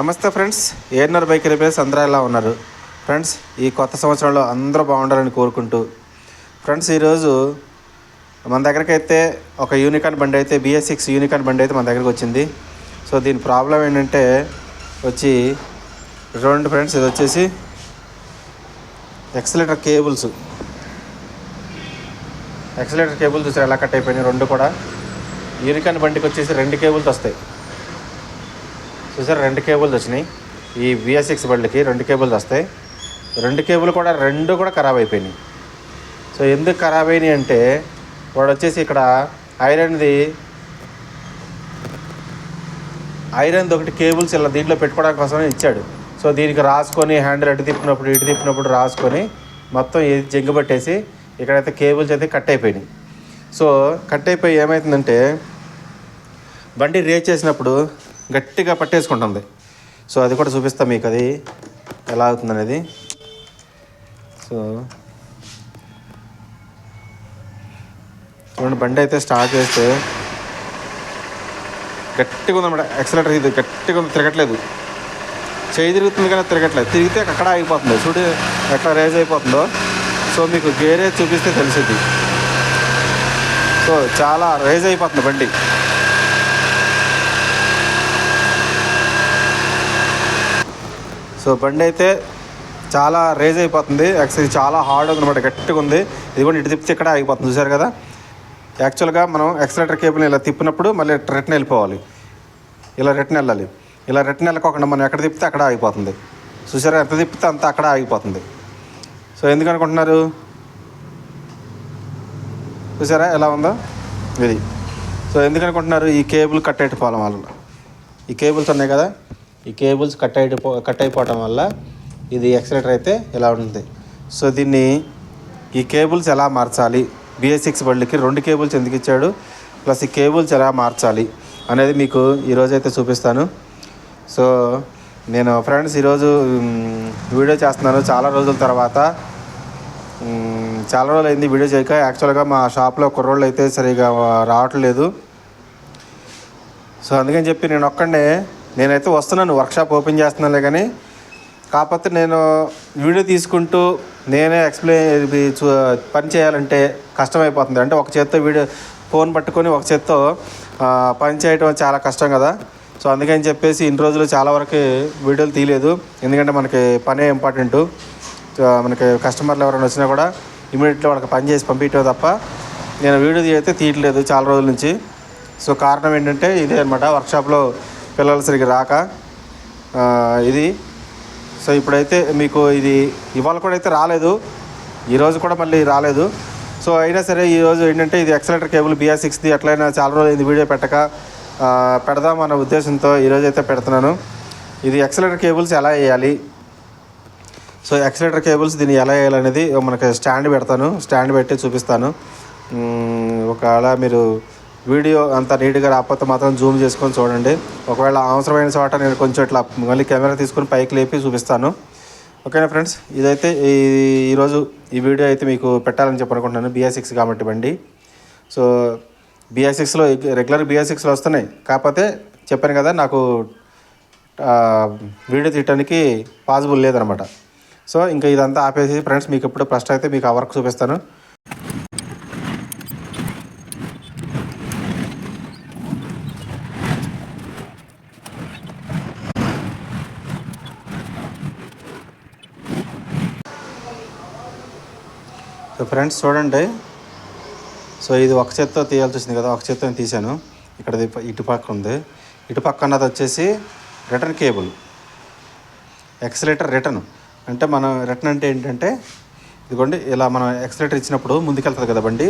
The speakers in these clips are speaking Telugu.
నమస్తే ఫ్రెండ్స్ ఏఎన్ఆర్ బైక్ రిపేర్స్ అందరూ ఎలా ఉన్నారు? ఫ్రెండ్స్ ఈ కొత్త సంవత్సరంలో అందరూ బాగుండాలని కోరుకుంటూ. ఫ్రెండ్స్ ఈరోజు మన దగ్గరికి అయితే ఒక యూనికాన్ బండి అయితే బిఎస్ సిక్స్ యూనికాన్ బండి అయితే మన దగ్గరికి వచ్చింది. సో దీని ప్రాబ్లం ఏంటంటే వచ్చి రెండు ఫ్రెండ్స్ ఇది వచ్చేసి ఎక్సలేటర్ కేబుల్స్. ఎక్సలేటర్ కేబుల్ చూసారు ఎలా కట్ అయిపోయినాయి రెండు కూడా. యూనికాన్ బండికి వచ్చేసి రెండు కేబుల్స్ వస్తాయి. చూసారు రెండు కేబుల్స్ వచ్చినాయి. ఈ విఎస్ఎక్స్ బళ్ళకి రెండు కేబుల్స్ వస్తాయి. రెండు కేబుల్ కూడా రెండు కూడా ఖరాబ్ అయిపోయినాయి. సో ఎందుకు ఖరాబ్ అయినాయి అంటే వాడు వచ్చేసి ఇక్కడ ఐరన్ది ఐరన్ది ఒకటి కేబుల్స్ ఇలా దీంట్లో పెట్టుకోవడం కోసమే ఇచ్చాడు. సో దీనికి రాసుకొని హ్యాండిల్ అటు తిప్పినప్పుడు ఇటు తిప్పినప్పుడు రాసుకొని మొత్తం ఇది జంగబట్టేసి ఇక్కడైతే కేబుల్స్ అయితే కట్ అయిపోయినాయి. సో కట్ అయిపోయి ఏమవుతుందంటే బండి రేస్ చేసినప్పుడు గట్టిగా పట్టేసుకుంటుంది. సో అది కూడా చూపిస్తాం మీకు అది ఎలా అవుతుంది అనేది సో చూడండి బండి అయితే స్టార్ట్ చేస్తే గట్టిగా ఉందన్నమాట ఎక్సలేటర్ ఇది గట్టిగా ఉంది తిరగట్లేదు. చేయి తిరుగుతుంది కానీ తిరగట్లేదు. తిరిగితే అక్కడ ఆగిపోతుంది. చూడు ఎట్లా రేజ్ అయిపోతుందో. సో మీకు గేరే చూపిస్తే తెలిసింది సో చాలా రేజ్ అయిపోతుంది బండి. సో బండి అయితే చాలా రేజ్ అయిపోతుంది. యాక్చువల్ చాలా హార్డ్ అనమాట గట్టిగా ఉంది. ఇది కూడా ఇటు తిప్పితే ఇక్కడ ఆగిపోతుంది చూసారు కదా? యాక్చువల్గా మనం ఎక్సలేటర్ కేబుల్ని ఇలా తిప్పినప్పుడు మళ్ళీ రిటర్న్ వెళ్ళిపోవాలి. ఇలా రిటర్న్ వెళ్ళాలి. ఇలా రిటర్న్ వెళ్ళకోకుండా మనం ఎక్కడ తిప్పితే అక్కడ ఆగిపోతుంది. చూసారా ఎంత తిప్పితే అంత అక్కడ ఆగిపోతుంది. సో ఎందుకు అనుకుంటున్నారు? చూసారా ఎలా ఉందో? ఇది. సో ఎందుకు అనుకుంటున్నారు? ఈ కేబుల్ కట్ అయిపోవాలి వాళ్ళు ఈ కేబుల్స్ ఉన్నాయి కదా? ఈ కేబుల్స్ కట్ అయిపో కట్ అయిపోవటం వల్ల ఇది ఎక్సలేటర్ అయితే ఇలా ఉంటుంది. సో దీన్ని ఈ కేబుల్స్ ఎలా మార్చాలి? బిఎస్ సిక్స్ బండికి రెండు కేబుల్స్ ఎందుకు ఇచ్చాడు? ప్లస్ ఈ కేబుల్స్ ఎలా మార్చాలి? అనేది మీకు ఈరోజు అయితే చూపిస్తాను. సో నేను ఫ్రెండ్స్ ఈరోజు వీడియో చేస్తున్నాను. చాలా రోజుల తర్వాత చాలా రోజులు అయింది వీడియో చేయక. యాక్చువల్గా మా షాప్లో కుర్రోళ్ళు అయితే సరిగా రావట్లేదు. సో అందుకని చెప్పి నేను ఒక్కడే నేనైతే వస్తున్నాను వర్క్షాప్ ఓపెన్ చేస్తున్నానులే కానీ కాకపోతే నేను వీడియో తీసుకుంటూ నేనే ఎక్స్ప్లెయిన్ ఇది చూ పని చేయాలంటే కష్టమైపోతుంది. అంటే ఒక చేత్తో వీడియో ఫోన్ పట్టుకొని ఒక చేత్తో పని చేయటం చాలా కష్టం కదా. సో అందుకని చెప్పేసి ఇన్ని రోజులు చాలా వరకు వీడియోలు తీయలేదు. ఎందుకంటే మనకి పనే ఇంపార్టెంట్ మనకి కస్టమర్లు ఎవరైనా వచ్చినా కూడా ఇమీడియట్గా వాళ్ళకి పని చేసి పంపించడం తప్ప నేను వీడియో అయితే తీయట్లేదు చాలా రోజుల నుంచి. సో కారణం ఏంటంటే ఇదే అనమాట వర్క్షాప్లో పిల్లలు సరిగ్గా రాక ఇది. సో ఇప్పుడైతే మీకు ఇది ఇవాళ కూడా అయితే రాలేదు. ఈరోజు కూడా మళ్ళీ రాలేదు. సో అయినా సరే ఈరోజు ఏంటంటే ఇది ఎక్సలేటర్ కేబుల్ బిఆర్ సిక్స్ది ఎట్లయినా చాలా రోజులు ఇది వీడియో పెట్టక పెడదాం అన్న ఉద్దేశంతో ఈరోజు అయితే పెడుతున్నాను. ఇది ఎక్సలేటర్ కేబుల్స్ ఎలా వేయాలి? సో ఎక్సలేటర్ కేబుల్స్ దీన్ని ఎలా వేయాలనేది మనకి స్టాండ్ పెడతాను. స్టాండ్ పెట్టి చూపిస్తాను. ఒకవేళ మీరు వీడియో అంత నీట్గా రాకపోతే మాత్రం జూమ్ చేసుకొని చూడండి. ఒకవేళ అవసరమైన చోట నేను కొంచెం ఇట్లా మళ్ళీ కెమెరా తీసుకొని పైకి లేపి చూపిస్తాను. ఓకేనా ఫ్రెండ్స్? ఇదైతే ఈ ఈరోజు ఈ వీడియో అయితే మీకు పెట్టాలని చెప్పి అనుకుంటున్నాను. బిఆర్ సిక్స్ కాబట్టి బండి. సో బిఆర్ సిక్స్లో రెగ్యులర్ బిఆర్ సిక్స్లో వస్తున్నాయి. కాకపోతే చెప్పాను కదా నాకు వీడియో తీయటానికి పాసిబుల్ లేదనమాట. సో ఇంకా ఇదంతా ఆపేసి ఫ్రెండ్స్ మీకు ఇప్పుడు ఫస్ట్ అయితే మీకు ఆ వర్క్ చూపిస్తాను. ఫ్రెండ్స్ చూడండి. సో ఇది ఒక చేత్తో తీయాల్సి వచ్చింది కదా ఒక చేత్తో నేను తీశాను. ఇక్కడ ఇటు పక్క ఉంది. ఇటు పక్క అన్నది వచ్చేసి రిటర్న్ కేబుల్. Accelerator return. అంటే మనం రిటర్న్ అంటే ఏంటంటే ఇదిగోండి ఇలా మనం ఎక్సలేటర్ ఇచ్చినప్పుడు ముందుకెళ్తుంది కదా బండి.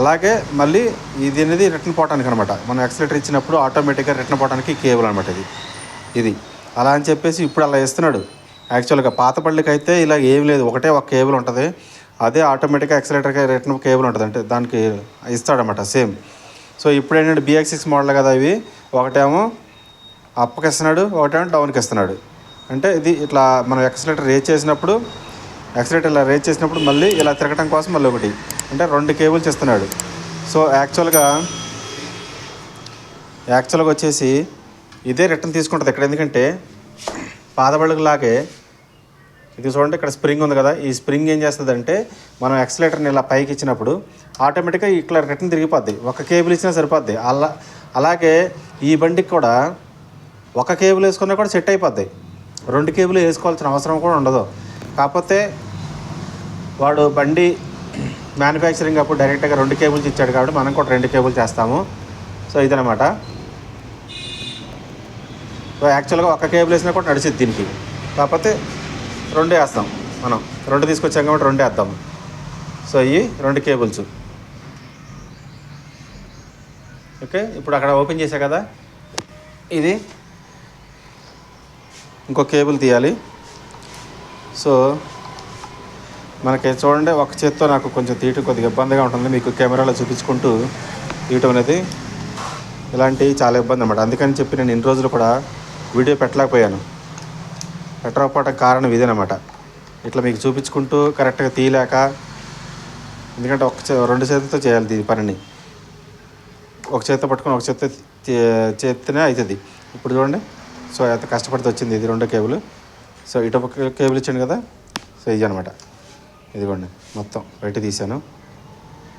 అలాగే మళ్ళీ ఇది అనేది రిటర్న్ పోవడానికి అనమాట మనం ఎక్సలేటర్ ఇచ్చినప్పుడు ఆటోమేటిక్గా రిటర్న్ పోవడానికి కేబుల్ అనమాట ఇది. ఇది. అలా అని చెప్పేసి ఇప్పుడు అలా ఇస్తున్నాడు యాక్చువల్గా పాత బళ్ళకి అయితే ఇలా ఏం లేదు. ఒకటే ఒక కేబుల్ ఉంటుంది. అదే ఆటోమేటిక్గా ఎక్సలేటర్కి రిటర్న్ కేబుల్ ఉంటుంది. అంటే దానికి ఇస్తాడనమాట సేమ్ సో ఇప్పుడు ఏంటంటే బిఎక్స్ సిక్స్ మోడల్ కదా ఇవి. ఒకటేమో అప్పకి ఇస్తున్నాడు ఒకటేమో డౌన్కి ఇస్తున్నాడు అంటే ఇది ఇట్లా మనం ఎక్సలేటర్ రేజ్ చేసినప్పుడు ఎక్సలేటర్ ఇలా రేజ్ చేసినప్పుడు మళ్ళీ ఇలా తిరగటం కోసం మళ్ళీ ఒకటి. అంటే రెండు కేబుల్స్ ఇస్తున్నాడు సో యాక్చువల్గా యాక్చువల్గా వచ్చేసి ఇదే రిటర్న్ తీసుకుంటుంది ఇక్కడ. ఎందుకంటే పాదబడుగులాగే ఇది చూడండి ఇక్కడ స్ప్రింగ్ ఉంది కదా. ఈ స్ప్రింగ్ ఏం చేస్తుందంటే మనం ఎక్సలేటర్ని ఇలా పైకి ఇచ్చినప్పుడు ఆటోమేటిక్గా ఇట్లా రిటర్న్ తిరిగిపోద్ది. ఒక కేబుల్ ఇచ్చినా సరిపోద్ది. అలా అలాగే ఈ బండికి కూడా ఒక కేబుల్ వేసుకున్నా కూడా సెట్ అయిపోద్ది. రెండు కేబుల్ వేసుకోవాల్సిన అవసరం కూడా ఉండదు. కాకపోతే వాడు బండి మ్యానుఫ్యాక్చరింగ్ అప్పుడు డైరెక్ట్గా రెండు కేబుల్స్ ఇచ్చాడు కాబట్టి మనం కూడా రెండు కేబుల్ చేస్తాము. సో ఇదనమాట సో యాక్చువల్గా ఒక కేబుల్ వేసినా కూడా నడిచిద్ది దీనికి. కాకపోతే రెండు వేస్తాం మనం. రెండు తీసుకొచ్చాం కాబట్టి రెండు వేద్దాం. సో ఇవి రెండు కేబుల్స్. ఓకే ఇప్పుడు అక్కడ ఓపెన్ చేసా కదా? ఇది ఇంకో కేబుల్ తీయాలి. సో మనకి చూడండి ఒక చేత్తో నాకు కొంచెం తీయటం కొద్దిగా ఇబ్బందిగా ఉంటుంది. మీకు కెమెరాలో చూపించుకుంటూ తీయటం అనేది ఇలాంటివి చాలా ఇబ్బంది అన్నమాట. అందుకని చెప్పి నేను ఇన్ని రోజులు కూడా వీడియో పెట్టలేకపోయాను. పెట్టకపోవడం కారణం ఇదేనమాట. ఇట్లా మీకు చూపించుకుంటూ కరెక్ట్గా తీయలేక ఎందుకంటే ఒక చే- రెండు చేతులతో చేయాలి దీని పనిని. ఒక చేతితో పట్టుకొని ఒక చేతితో చేతినే చేస్తేనే అవుతుంది ఇప్పుడు చూడండి. సో ఎంత కష్టపడితే వచ్చింది ఇది రెండో కేబుల్. సో ఇటు ఒక కేబుల్ ఇచ్చాను కదా. సో ఇది అనమాట. ఇదిగోండి. మొత్తం బయట తీశాను.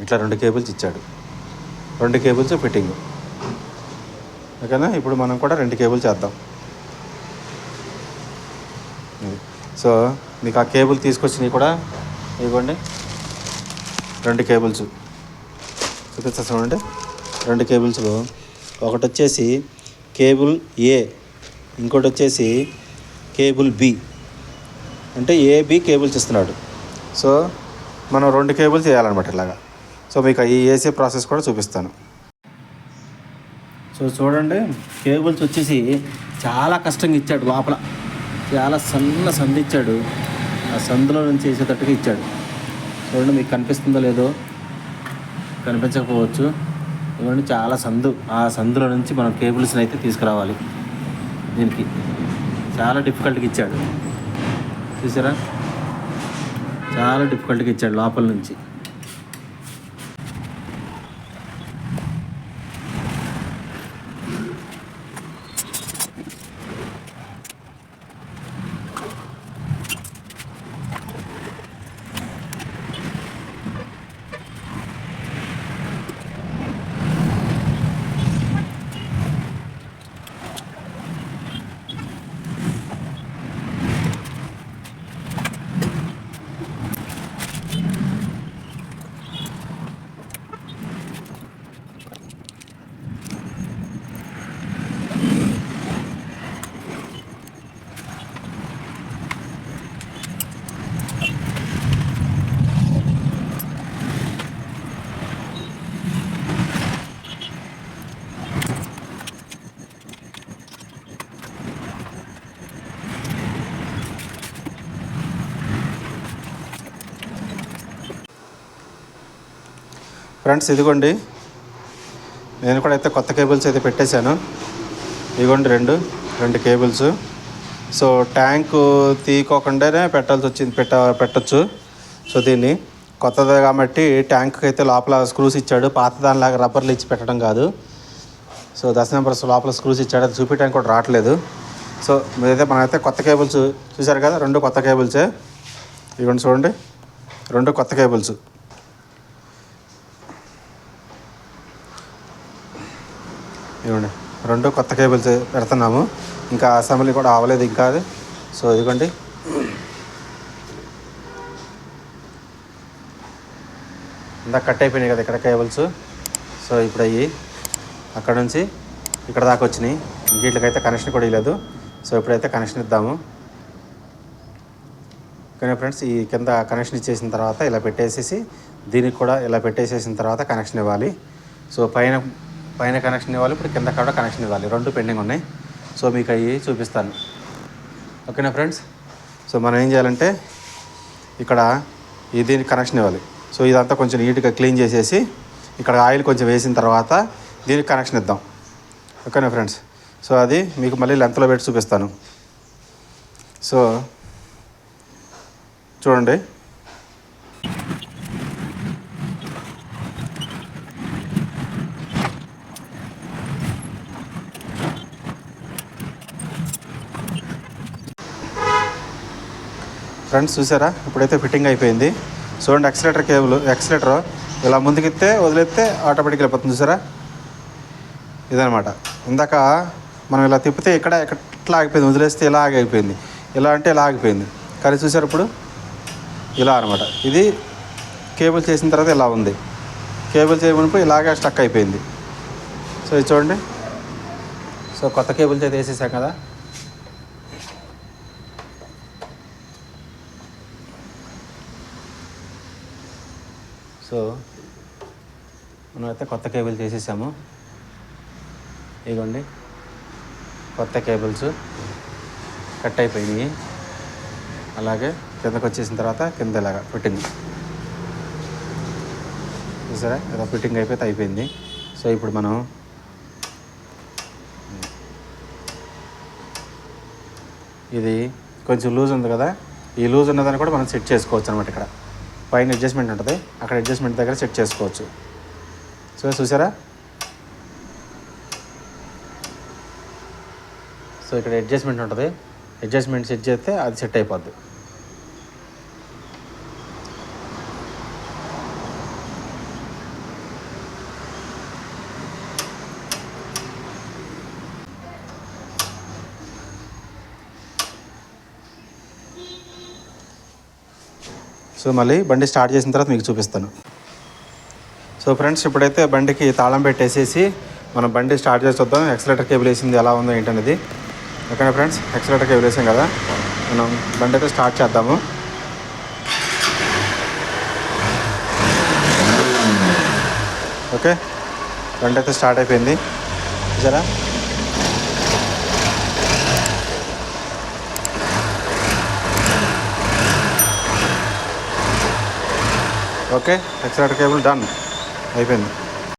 ఇట్లా రెండు కేబుల్స్ ఇచ్చాడు. రెండు కేబుల్స్ ఫిట్టింగ్. ఓకేనా? ఇప్పుడు మనం కూడా రెండు కేబుల్ చేద్దాం ఇది. సో మీకు ఆ కేబుల్ తీసుకొచ్చినవి కూడా ఇవ్వండి. రెండు కేబుల్స్. చూపిస్తా చూడండి. రెండు కేబుల్స్లో ఒకటి వచ్చేసి కేబుల్ ఏ ఇంకోటి వచ్చేసి కేబుల్ బి. అంటే ఏబి కేబుల్స్ ఇస్తున్నాడు. సో మనం రెండు కేబుల్స్ చేయాలన్నమాట ఇలాగా. సో మీకు ఈ ఏసీ ప్రాసెస్ కూడా చూపిస్తాను. సో చూడండి. కేబుల్స్ వచ్చేసి చాలా కష్టంగా ఇచ్చాడు లోపల. చాలా సన్న సంధి ఇచ్చాడు ఆ సందులో నుంచి వేసేటట్టుగా ఇచ్చాడు. చూడండి మీకు కనిపిస్తుందో లేదో. కనిపించకపోవచ్చు. ఇవన్నీ చాలా సందు. ఆ సందులో నుంచి మనం కేబుల్స్ని అయితే తీసుకురావాలి. దీనికి. చాలా డిఫికల్ట్గా ఇచ్చాడు. చూసారా? చాలా డిఫికల్ట్గా ఇచ్చాడు లోపల నుంచి. ఫ్రెండ్స్ ఇదిగోండి. నేను కూడా అయితే కొత్త కేబుల్స్ అయితే పెట్టేశాను. ఇదిగోండి రెండు రెండు కేబుల్స్. సో ట్యాంకు తీయకోకుండానే పెట్టాల్సి వచ్చింది పెట్ట పెట్టచ్చు. సో దీన్ని కొత్తది కాబట్టి ట్యాంక్కి అయితే లోపల స్క్రూస్ ఇచ్చాడు. పాత దానిలాగా రబ్బర్లు ఇచ్చి పెట్టడం కాదు. సో దశ నెంబర్స్ లోపల స్క్రూస్ ఇచ్చాడు. అది చూపించడానికి కూడా రావట్లేదు. సో మీరైతే మనమైతే కొత్త కేబుల్స్ చూసారు కదా రెండు కొత్త కేబుల్సే. ఇవ్వండి చూడండి. రెండు కొత్త కేబుల్స్. ఇవ్వండి. రెండు కొత్త కేబుల్స్ పెడుతున్నాము. ఇంకా అసెంబ్లీ కూడా అవ్వలేదు ఇంకా అది. సో ఇదిగోండి. ఇందాక కట్ అయిపోయినాయి కదా ఇక్కడ కేబుల్స్. సో ఇప్పుడు అయ్యి అక్కడ నుంచి ఇక్కడ దాకా వచ్చినాయి. వీటికైతే కనెక్షన్ కూడా ఇవ్వలేదు సో ఇప్పుడైతే కనెక్షన్ ఇద్దాము. కానీ ఫ్రెండ్స్? ఈ కింద కనెక్షన్ ఇచ్చేసిన తర్వాత ఇలా పెట్టేసేసి దీనికి కూడా ఇలా పెట్టేసేసిన తర్వాత కనెక్షన్ ఇవ్వాలి. సో పైన పైన కనెక్షన్ ఇవ్వాలి ఇప్పుడు కింద కూడా కనెక్షన్ ఇవ్వాలి. రెండు పెండింగ్ ఉన్నాయి. సో మీకు అవి చూపిస్తాను. ఓకేనా ఫ్రెండ్స్ సో మనం ఏం చేయాలంటే ఇక్కడ ఇది కనెక్షన్ ఇవ్వాలి. సో ఇదంతా కొంచెం నీట్గా క్లీన్ చేసేసి ఇక్కడ ఆయిల్ కొంచెం వేసిన తర్వాత దీనికి కనెక్షన్ ఇద్దాం. ఓకేనా ఫ్రెండ్స్ సో అది మీకు మళ్ళీ లెంత్లో పెట్టి చూపిస్తాను. సో చూడండి. ఫ్రెండ్స్ చూసారా? ఇప్పుడైతే ఫిట్టింగ్ అయిపోయింది. చూడండి ఎక్సలేటర్ కేబుల్ ఎక్సలేటర్ ఇలా ముందుకెత్తే వదిలేస్తే ఆటోమేటిక్ వెళ్ళిపోతుంది చూసారా? ఇదనమాట ఇందాక మనం ఇలా తిప్పితే ఇక్కడ ఎట్లా ఆగిపోయింది? వదిలేస్తే ఇలా ఆగిపోయింది. ఇలా అంటే ఇలా ఆగిపోయింది. కానీ చూసారు ఇప్పుడు? ఇలా అనమాట ఇది కేబుల్ చేసిన తర్వాత ఇలా ఉంది. కేబుల్ చేయమనిపోయి ఇలాగే స్టక్ అయిపోయింది. సో ఇది చూడండి. సో కొత్త కేబుల్ అయితే వేసేసాం కదా. సో మనమైతే కొత్త కేబుల్ చేసేసాము. ఇదిగోండి. కొత్త కేబుల్స్ కట్ అయిపోయినాయి. అలాగే కిందకు వచ్చేసిన తర్వాత కింద ఇలాగా ఫిట్టింగ్. చూసారా? ఇలా ఫిట్టింగ్ అయిపోతే అయిపోయింది. సో ఇప్పుడు మనం ఇది కొంచెం లూజ్ ఉంది కదా? ఈ లూజ్ ఉన్నదాన్ని కూడా మనం సెట్ చేసుకోవచ్చు అనమాట ఇక్కడ. పైన అడ్జస్ట్మెంట్ ఉంటుంది. అక్కడ అడ్జస్ట్మెంట్ దగ్గర సెట్ చేసుకోవచ్చు. సో చూసారా? సో ఇక్కడ అడ్జస్ట్మెంట్ ఉంటుంది. అడ్జస్ట్మెంట్ సెట్ చేస్తే అది సెట్ అయిపోద్ది. సో మళ్ళీ బండి స్టార్ట్ చేసిన తర్వాత మీకు చూపిస్తాను. సో ఫ్రెండ్స్ ఇప్పుడైతే బండికి తాళం పెట్టేసేసి మనం బండి స్టార్ట్ చేసి వద్దాం ఎక్సలేటర్ కేబుల్ వేసింది ఎలా ఉందో ఏంటనేది. ఓకేనా ఫ్రెండ్స్? ఎక్సలేటర్ కేబుల్ వేసాం కదా. మనం బండి అయితే స్టార్ట్ చేద్దాము. ఓకే? బండి అయితే స్టార్ట్ అయిపోయింది. చూసారా? Okay accelerator cable done. అయిపోయింది.